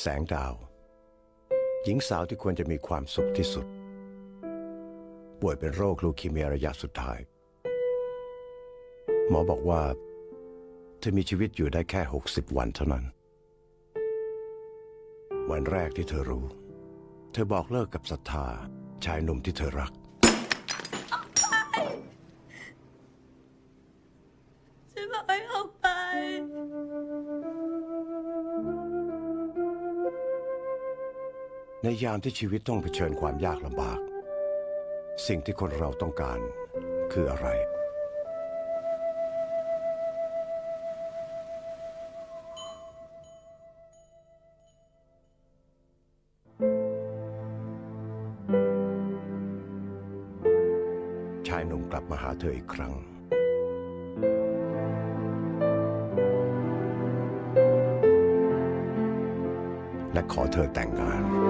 แสงดาว หญิงสาวที่ควรจะมีความสุขที่สุด ป่วยเป็นโรคลูคีเมียระยะสุดท้าย หมอบอกว่า เธอมีชีวิตอยู่ได้แค่ 60 วันเท่านั้น วันแรกที่เธอรู้ เธอบอกเลิกกับศรัทธาชายหนุ่มที่เธอรักฉันบ ในยามที่ชีวิตต้องเผชิญความยากลำบาก สิ่งที่คนเราต้องการคืออะไร ชายหนุ่มกลับมาหาเธออีกครั้ง และขอเธอแต่งงาน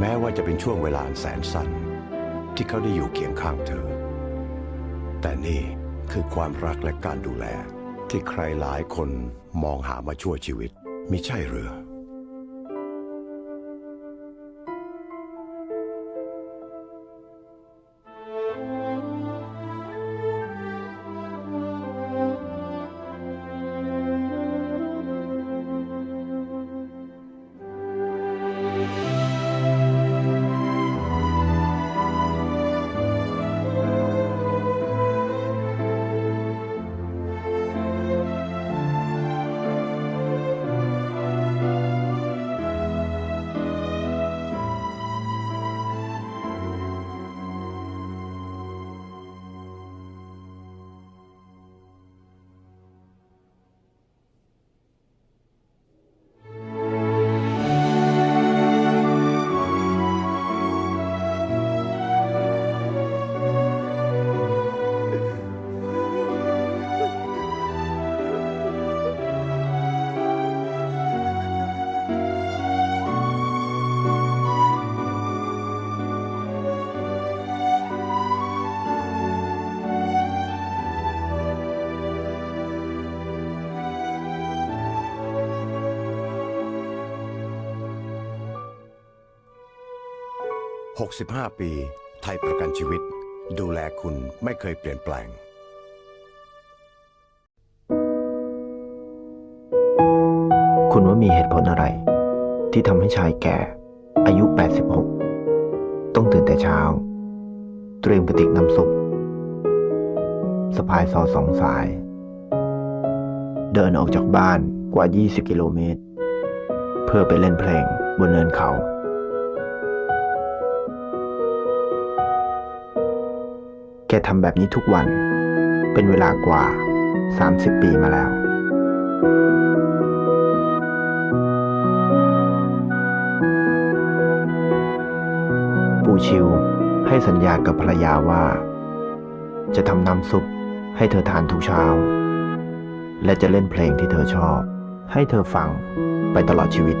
แม้ว่าจะเป็นช่วงเวลาอันแสนสั้น ที่เขาได้อยู่เคียงข้างเธอ แต่นี่คือความรักและการดูแล ที่ใครหลายคนมองหามาชั่วชีวิตมิใช่หรือ 65 ปี ไทยประกันชีวิต ดูแลคุณไม่เคยเปลี่ยนแปลงคุณว่ามีเหตุผลอะไร ที่ทำให้ชายแก่ อายุ 86 ต้องตื่นแต่เช้า เตรียมกระติกน้ำซุปสะพายซอสองสาย เดินออกจากบ้านกว่า 20 กิโลเมตร เพื่อไปเล่นเพลงบนเนินเขา กทำแบบนี้ทุกวัน เป็นเวลากว่า 30 ปีมาแล้ว ปู่ชิวให้สัญญากับภรรยาว่า จะทำน้ำซุปให้เธอทานทุกเช้า และจะเล่นเพลงที่เธอชอบ ให้เธอฟังไปตลอดชีวิต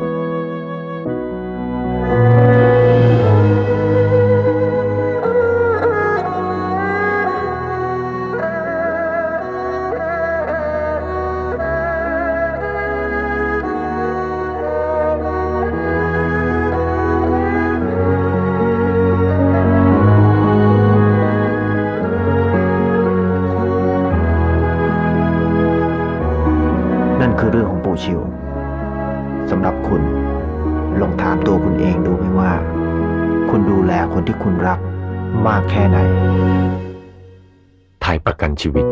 ของปู่ชิวสำหรับคุณ ลองถามตัวคุณเองดูไหมว่า คุณดูแลคนที่คุณรักมากแค่ไหน ไทยประกันชีวิต